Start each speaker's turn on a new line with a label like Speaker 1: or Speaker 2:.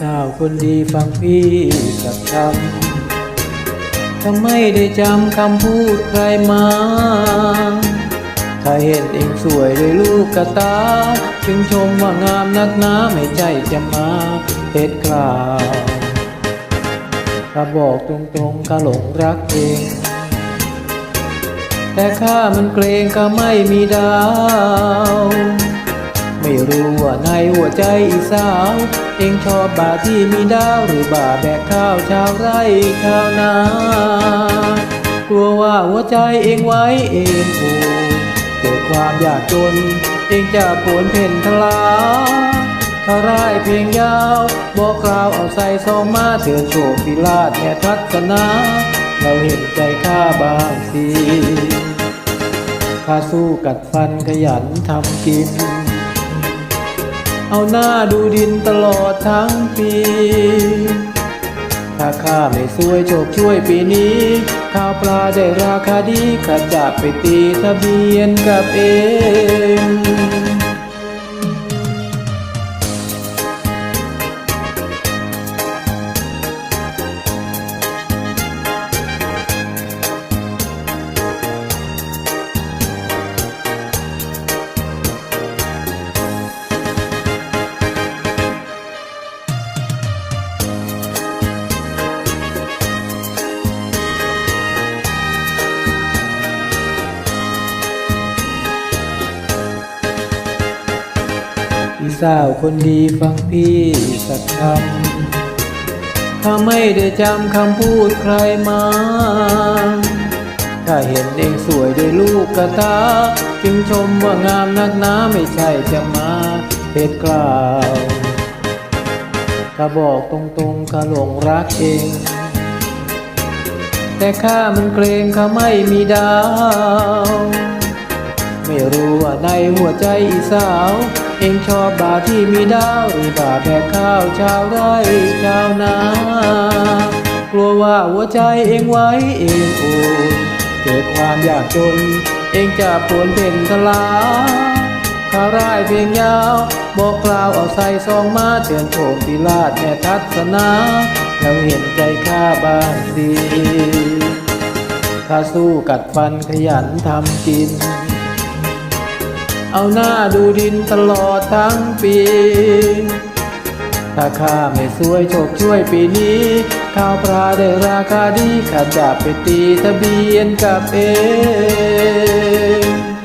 Speaker 1: สาวคนดีฟังพี่สักคำถ้าไม่ได้จำคำพูดใครมา ถ้าเห็นเองสวยด้วยลูกกระตา จึงชมว่างามนักหนาไม่ใจจะมาเท็ดกล่าวถ้าบอกตรงๆก็หลงรักเองแต่ข้ามันเกรงก็ไม่มีดาว ไม่รู้ว่าในหัวใจอีสาว เองชอบบาที่มีดาวหรือบาแบกข้าวชาวไร่ชาวนากลัวว่าหัวใจเองไว้เองโอเกิดความอยากจน เองจะปวนเพ่นทลาถ้าร่ายเพลงยาว บอกกล่าวเอาใส่ซองมาเถือนโชคพิลาดแม่ทัศนาเราเห็นใจข้าบางสิข้าสู้กัดฟันขยันทำกิน เอาหน้าดูดินตลอดทั้งปี ถ้าข้าไม่สวยโชคช่วยปีนี้ ข้าวปลาได้ราคาดีข้าจะไปตีทะเบียนกับเอง พี่สาวคนดีฟังพี่สักคำถ้าไม่ได้จำคำพูดใครมา ถ้าเห็นเองสวยด้วยลูกกระตา จึงชมว่างามนักหนาไม่ใช่จะมาเพชรกล่าวถ้าบอกตรงๆก็หลงรักเอง แต่ข้ามันเกรงข้าไม่มีดาว ไม่รู้ว่าในหัวใจสาว เองชอบบาที่มีดาวหรือบาแบกข้าวชาวไร่ชาวนากลัวว่าหัวใจเองไว้เองโอนเกิดความอยากจน เองจะปวนเป็นทลาข้าร่ายเพียงยาว บอกกล่าวเอาใส่ซองมาเตือนโชคพิลาดแม่ทัศนาเราเห็นใจข้าบ้างสิข้าสู้กัดฟันขยันทำกิน เอาหน้าดูดินตลอดทั้งปี ถ้าข้าไม่สวยโชคช่วยปีนี้ ข้าวปลาได้ราคาดีข้าจะไปตีทะเบียนกับเอง